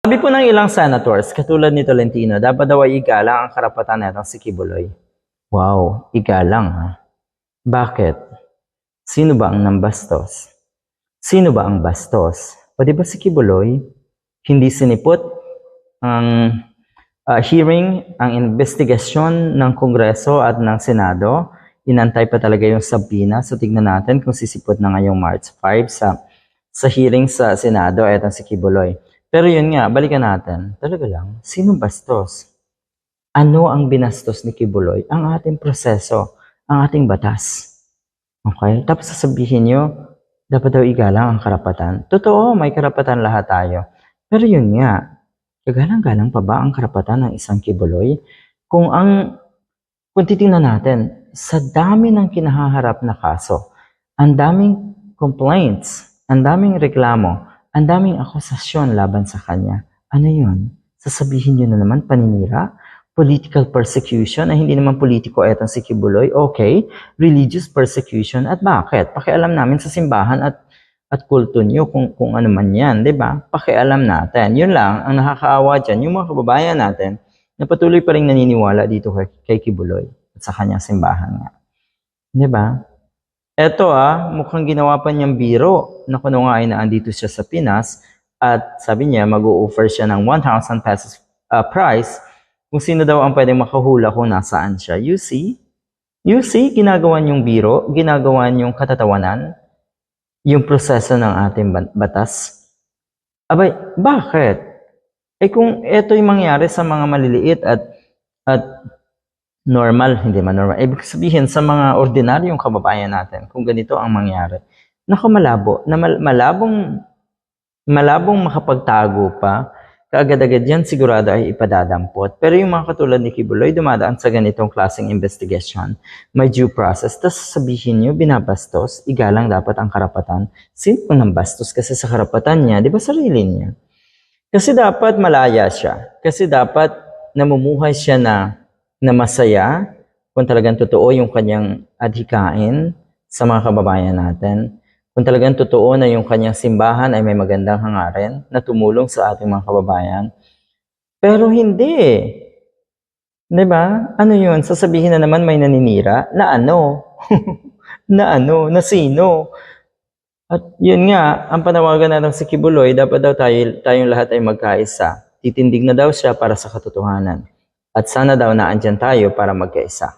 Sabi po ng ilang senators, katulad ni Tolentino, dapat daw ay igalang ang karapatan netong si Kibuloy. Wow, igalang ha? Bakit? Sino ba ang nambastos? Sino ba ang bastos? O di ba si Kibuloy, hindi sinipot ang ah, hearing, ang investigasyon ng Kongreso at ng Senado. Inantay pa talaga yung sabina. So tignan natin kung sisipot na ngayong March 5 sa sa hearing sa Senado, etong si Kibuloy. Pero yun nga, balikan natin. Talaga lang, sinong bastos? Ano ang binastos ni Kibuloy? Ang ating proseso, ang ating batas. Okay? Tapos sasabihin nyo, dapat daw igalang ang karapatan. Totoo, may karapatan lahat tayo. Pero yun nga, kagalang-galang pa ba ang karapatan ng isang Kibuloy? Kung ang, kung titingnan natin, sa dami ng kinahaharap na kaso, ang daming complaints, ang daming reklamo, ang daming akusasyon laban sa kanya. Ano yun? Sasabihin nyo na naman paninira? Political persecution? Ay hindi naman politiko etong si Kibuloy? Okay. Religious persecution? At bakit? Pakialam namin sa simbahan at at kulto nyo kung, kung ano man yan, di ba? Pakialam natin. Yun lang, ang nakakaawa dyan, yung mga kababayan natin na patuloy pa rin naniniwala dito kay, kay Kibuloy at sa kanyang simbahan nga. Di ba? Eto ah, mukhang ginawa pa niyang biro na kuno nga ay naandito siya sa Pinas at sabi niya mag-o-offer siya ng 1,000 pesos uh, price kung sino daw ang pwedeng makahula kung nasaan siya. You see? You see, ginagawa niyong biro, ginagawa niyong katatawanan, yung proseso ng ating batas. Abay, bakit? Eh kung ito yung mangyari sa mga maliliit at at normal, hindi man normal. Ibig sabihin sa mga ordinaryong kababayan natin, kung ganito ang mangyari, naku malabo, na mal- malabong, malabong makapagtago pa, kaagad-agad yan sigurado ay ipadadampot. Pero yung mga katulad ni Kibuloy, dumadaan sa ganitong klaseng investigation, may due process, tapos sabihin nyo, binabastos, igalang dapat ang karapatan. Sino nang bastos kasi sa karapatan niya? Di ba sarili niya? Kasi dapat malaya siya. Kasi dapat namumuhay siya na na masaya kung talagang totoo yung kanyang adhikain sa mga kababayan natin. Kung talagang totoo na yung kanyang simbahan ay may magandang hangarin na tumulong sa ating mga kababayan. Pero hindi. Di ba? Ano yun? Sasabihin na naman may naninira na ano? na ano? Na sino? At yun nga, ang panawagan na lang si Kibuloy, dapat daw tayo, tayong lahat ay magkaisa. Titindig na daw siya para sa katotohanan. At sana daw na andyan tayo para magkaisa.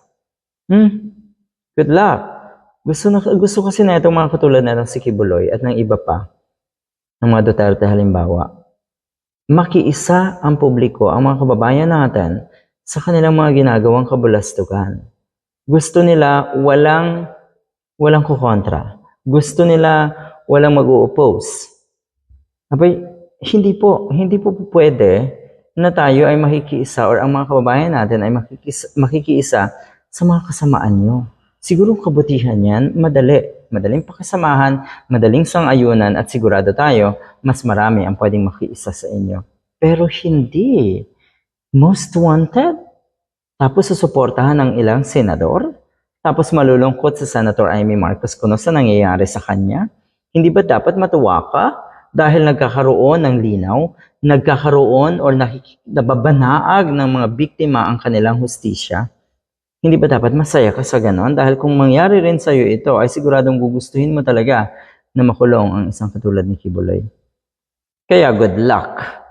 Hmm? Good luck. Gusto, na, gusto kasi na itong mga katulad na ng si Kibuloy at ng iba pa, ng mga Duterte halimbawa, makiisa ang publiko, ang mga kababayan natin, sa kanilang mga ginagawang kabulastugan. Gusto nila walang, walang kukontra. Gusto nila walang mag-oppose. Abay, hindi po, hindi po pwede na tayo ay makikiisa or ang mga kababayan natin ay makikiisa, makikiisa sa mga kasamaan nyo. Siguro kabutihan yan, madali. Madaling pakisamahan, madaling sangayunan at sigurado tayo, mas marami ang pwedeng makiisa sa inyo. Pero hindi. Most wanted? Tapos susuportahan ng ilang senador? Tapos malulungkot sa Senator Amy Marcos kung ano sa nangyayari sa kanya? Hindi ba dapat matuwa ka dahil nagkakaroon ng linaw, nagkakaroon or nababanaag ng mga biktima ang kanilang hustisya? Hindi ba dapat masaya ka sa ganon? Dahil kung mangyari rin sa'yo ito, ay siguradong gugustuhin mo talaga na makulong ang isang katulad ni Kibuloy. Kaya good luck.